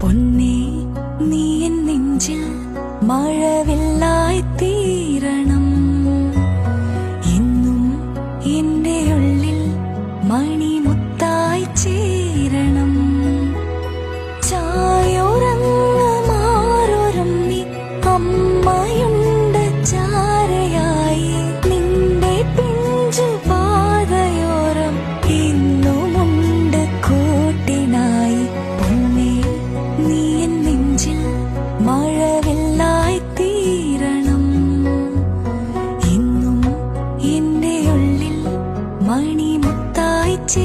പൊന്നേ നീ എൻ നെഞ്ചിൽ തീരണം. ഉള്ളിൽ മണിമുത്തായി ചേരണം. മണിമുത്തായി ചേ